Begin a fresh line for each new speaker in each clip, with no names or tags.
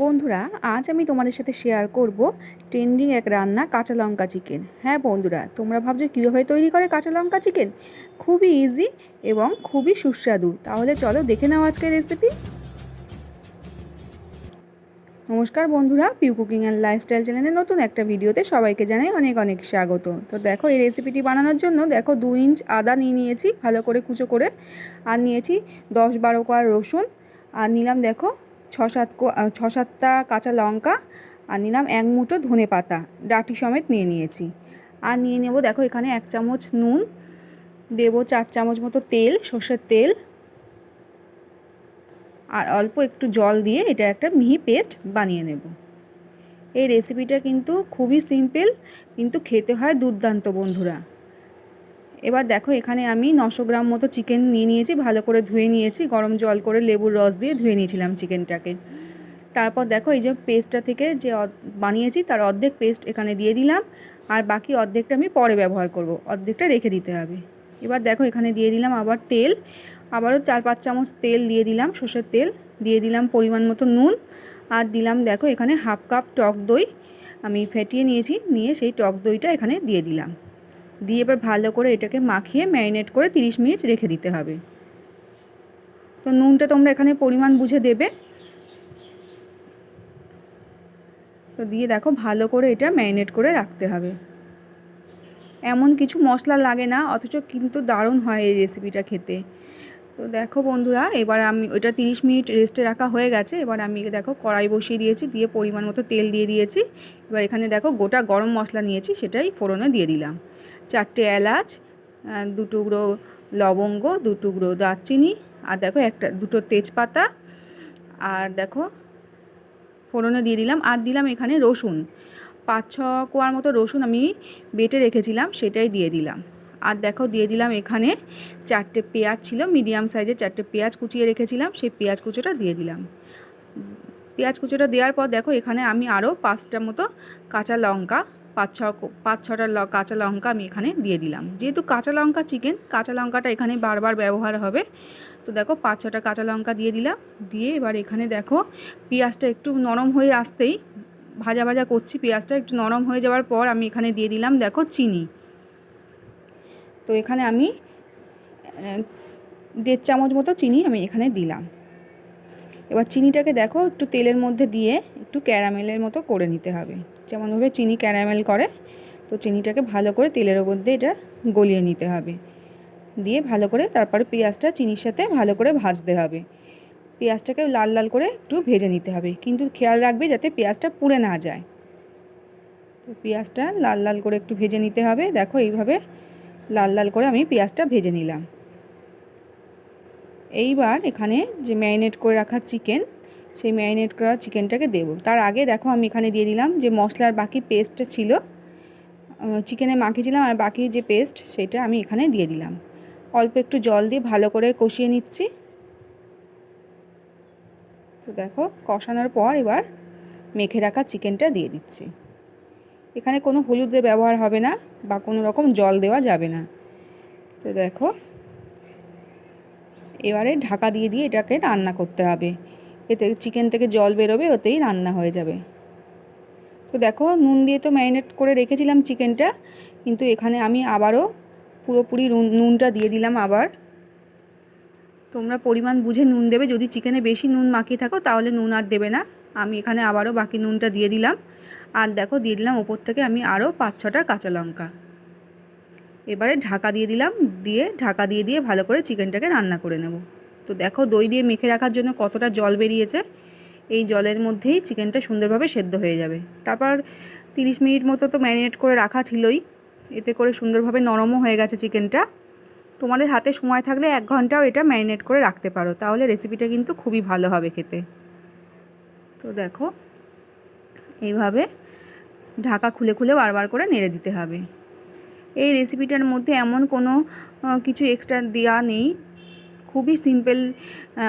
বন্ধুরা, আজ আমি তোমাদের সাথে শেয়ার করব ট্রেন্ডিং এক রান্না কাঁচা লঙ্কা চিকেন হ্যাঁ বন্ধুরা, তোমরা ভাবছ কীভাবে তৈরি করে কাঁচা লঙ্কা চিকেন খুবই ইজি এবং খুবই সুস্বাদু। তাহলে চলো দেখে নাও আজকের রেসিপি নমস্কার বন্ধুরা পিউ কুকিং অ্যান্ড লাইফস্টাইল চ্যানেলের নতুন একটা ভিডিওতে সবাইকে জানাই অনেক অনেক স্বাগত। তো দেখো এই রেসিপিটি বানানোর জন্য দেখো দু ইঞ্চ আদা নিয়ে নিয়েছি, ভালো করে কুচো করে। আর নিয়েছি দশ বারো কোয়া রসুন। আর নিলাম দেখো ছ সাত ছ সাতটা কাঁচা লঙ্কা আর নিলাম এক মুঠো ধনে পাতা। ডাটি সমেত নিয়ে নিয়েছি। আর নিয়ে নেব, দেখো এখানে এক চামচ নুন, দেবো চার চামচ মতো তেল, সর্ষের তেল। আর অল্প একটু জল দিয়ে এটা একটা মিহি পেস্ট বানিয়ে নেব। এই রেসিপিটা কিন্তু খুবই সিম্পল কিন্তু খেতে হয় দুর্দান্ত, বন্ধুরা। এবার দেখো এখানে আমি নশো গ্রাম মতো চিকেন নিয়ে নিয়েছি, ভালো করে ধুয়ে নিয়েছি, গরম জল করে লেবুর রস দিয়ে ধুয়ে নিয়েছিলাম চিকেনটাকে তারপর দেখো এই যে পেস্টটা থেকে যে বানিয়েছি, তার অর্ধেক পেস্ট এখানে দিয়ে দিলাম, আর বাকি অর্ধেকটা আমি পরে ব্যবহার করব, অর্ধেকটা রেখে দিতে হবে। এবার দেখো এখানে দিয়ে দিলাম আবার তেল, আবারও চার পাঁচ চামচ তেল দিয়ে দিলাম, সর্ষের তেল, দিয়ে দিলাম পরিমাণ মতো নুন, আর দিলাম দেখো এখানে হাফ কাপ টক দই, আমি ফেটিয়ে নিয়েছি, নিয়ে সেই টক দইটা এখানে দিয়ে দিলাম। দিয়ে এবার ভালো করে এটাকে মাখিয়ে ম্যারিনেট করে 30 মিনিট রেখে দিতে হবে। তো নুনটা তোমরা এখানে পরিমাণ বুঝে দেবে। তো দিয়ে দেখো ভালো করে এটা ম্যারিনেট করে রাখতে হবে। এমন কিছু মশলা লাগে না, অথচ কিন্তু দারুণ হয় এই রেসিপিটা খেতে। তো দেখো বন্ধুরা, এবার আমি ওইটা 30 মিনিট রেস্টে রাখা হয়ে গেছে। এবার আমি দেখো কড়াই বসিয়ে দিয়েছি, দিয়ে পরিমাণ মতো তেল দিয়ে দিয়েছি। এবার এখানে দেখো গোটা গরম মশলা নিয়েছি, সেটাই ফোড়নে দিয়ে দিলাম। চারটে এলাচ দু টুকরো লবঙ্গ, দু টুকরো দারচিনি, আর দেখো একটা, দুটো তেজপাতা, আর দেখো ফোড়নে দিয়ে দিলাম, আর দিলাম এখানে রসুন। পাঁচ, ছ কোয়ার মতো রসুন আমি বেটে রেখেছিলাম, সেটাই দিয়ে দিলাম। আর দেখো দিয়ে দিলাম এখানে চারটে পেঁয়াজ ছিল, মিডিয়াম সাইজের চারটে পেঁয়াজ কুচিয়ে রেখেছিলাম, সেই পেঁয়াজ কুচোটা দিয়ে দিলাম। পেঁয়াজ কুচোটা দেওয়ার পর দেখো এখানে আমি আরও পাঁচটা মতো কাঁচা লঙ্কা পাঁচ ছ পাঁচ ছটা কাঁচা লঙ্কা আমি এখানে দিয়ে দিলাম। যেহেতু কাঁচা লঙ্কা চিকেন, কাঁচা লঙ্কাটা এখানে বারবার ব্যবহার হবে। তো দেখো পাঁচ ছটা কাঁচা লঙ্কা দিয়ে দিলাম। দিয়ে এবার এখানে দেখো, পেঁয়াজটা একটু নরম হয়ে আসতেই ভাজা ভাজা করছি। পেঁয়াজটা একটু নরম হয়ে যাওয়ার পর আমি এখানে দিয়ে দিলাম, দেখো, চিনি। তো এখানে আমি দেড় চামচ মতো চিনি আমি এখানে দিলাম। এবার চিনিটাকে দেখো, একটু তেলের মধ্যে দিয়ে একটু ক্যারামেলের মতো করে নিতে হবে। যেমনভাবে চিনি ক্যারামেল করে, তো চিনিটাকে ভালো করে তেলের মধ্যে এটা গলিয়ে নিতে হবে। দিয়ে ভালো করে তারপরে পেঁয়াজটা চিনির সাথে ভালো করে ভাজতে হবে। পেঁয়াজটাকে লাল লাল করে একটু ভেজে নিতে হবে। কিন্তু খেয়াল রাখবে যাতে পেঁয়াজটা পুড়ে না যায়। তো পেঁয়াজটা লাল লাল করে একটু ভেজে নিতে হবে। দেখো এইভাবে লাল লাল করে আমি পেঁয়াজটা ভেজে নিলাম। এইবার এখানে যে ম্যারিনেট করে রাখা চিকেন সেই ম্যারিনেট করা চিকেনটাকে দেব। তার আগে দেখো আমি এখানে দিয়ে দিলাম যে মশলার বাকি পেস্টটা ছিল চিকেনে মাখিয়েছিলাম আর বাকি যে পেস্ট সেটা আমি এখানে দিয়ে দিলাম। অল্প একটু জল দিয়ে ভালো করে কষিয়ে নিচ্ছি। তো দেখো কষানোর পর এবার মেখে রাখা চিকেনটা দিয়ে দিচ্ছি। এখানে কোনো হলুদের ব্যবহার হবে না বা কোনো রকম জল দেওয়া যাবে না। তো দেখো, এবারে ঢাকা দিয়ে দিয়ে এটাকে রান্না করতে হবে। এতে চিকেন থেকে জল বেরোবে, ওতেই রান্না হয়ে যাবে। তো দেখো, নুন দিয়ে তো ম্যারিনেট করে রেখেছিলাম চিকেনটা, কিন্তু এখানে আমি আবারও পুরোপুরি নুনটা দিয়ে দিলাম আবার। তোমরা পরিমাণ বুঝে নুন দেবে, যদি চিকেনে বেশি নুন মাখিয়ে থাকো, তাহলে নুন আর দেবে না। আমি এখানে আবারও বাকি নুনটা দিয়ে দিলাম। আর দেখো, দিয়ে দিলাম ওপর থেকে আমি আরও পাঁচ ছটা কাঁচা লঙ্কা। এবারে ঢাকা দিয়ে দিলাম, দিয়ে ঢাকা দিয়ে দিয়ে ভালো করে চিকেনটাকে রান্না করে নেব। তো দেখো দই দিয়ে মেখে রাখার জন্য কতটা জল বেরিয়েছে। এই জলের মধ্যেই চিকেনটা সুন্দরভাবে সেদ্ধ হয়ে যাবে। তারপর তিরিশ মিনিট মতো তো ম্যারিনেট করে রাখা ছিলই। এতে করে সুন্দরভাবে নরমও হয়ে গেছে চিকেনটা। তোমাদের হাতে সময় থাকলে এক ঘন্টাও এটা ম্যারিনেট করে রাখতে পারো। তাহলে রেসিপিটা কিন্তু খুবই ভালো হবে খেতে। তো দেখো, এইভাবে ঢাকা খুলে খুলে বারবার করে নেড়ে দিতে হবে। এই রেসিপিটার মধ্যে এমন কোনো কিছু এক্সট্রা দেওয়া নেই। খুবই সিম্পল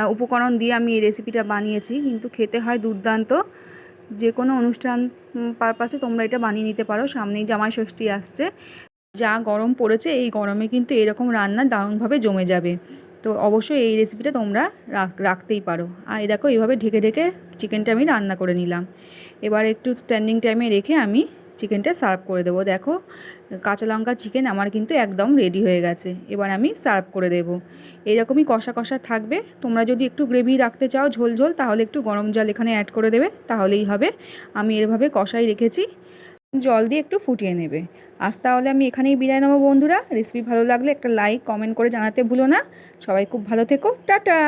উপকরণ দিয়ে আমি এই রেসিপিটা বানিয়েছি। কিন্তু খেতে হয় দুর্দান্ত। যে কোনো অনুষ্ঠান পারপাসে তোমরা এটা বানিয়ে নিতে পারো। সামনেই জামাই ষষ্ঠী আসছে। যা গরম পড়েছে, এই গরমে কিন্তু এরকম রান্না দারুণভাবে জমে যাবে। তো অবশ্যই এই রেসিপিটা তোমরা রাখ- রাখতেই পারো। আর দেখো, এইভাবে ঢেকে ঢেকে চিকেনটা আমি রান্না করে নিলাম। এবার একটু স্ট্যান্ডিং টাইমে রেখে আমি চিকেনটা সার্ভ করে দেবো। দেখো, কাঁচা লঙ্কা, চিকেন আমার কিন্তু একদম রেডি হয়ে গেছে। এবার আমি সার্ভ করে দেব। এরকমই কষা কষা থাকবে। তোমরা যদি একটু গ্রেভি রাখতে চাও ঝোল ঝোল, তাহলে একটু গরম জল এখানে অ্যাড করে দেবে। তাহলেই হবে। আমি এভাবে কষাই রেখেছি। জল দিয়ে একটু ফুটিয়ে নেবে। আজ তাহলে আমি এখানেই বিদায় নেব বন্ধুরা। রেসিপি ভালো লাগলে একটা লাইক কমেন্ট করে জানাতে ভুলো না। সবাই খুব ভালো থেকো। টাটা!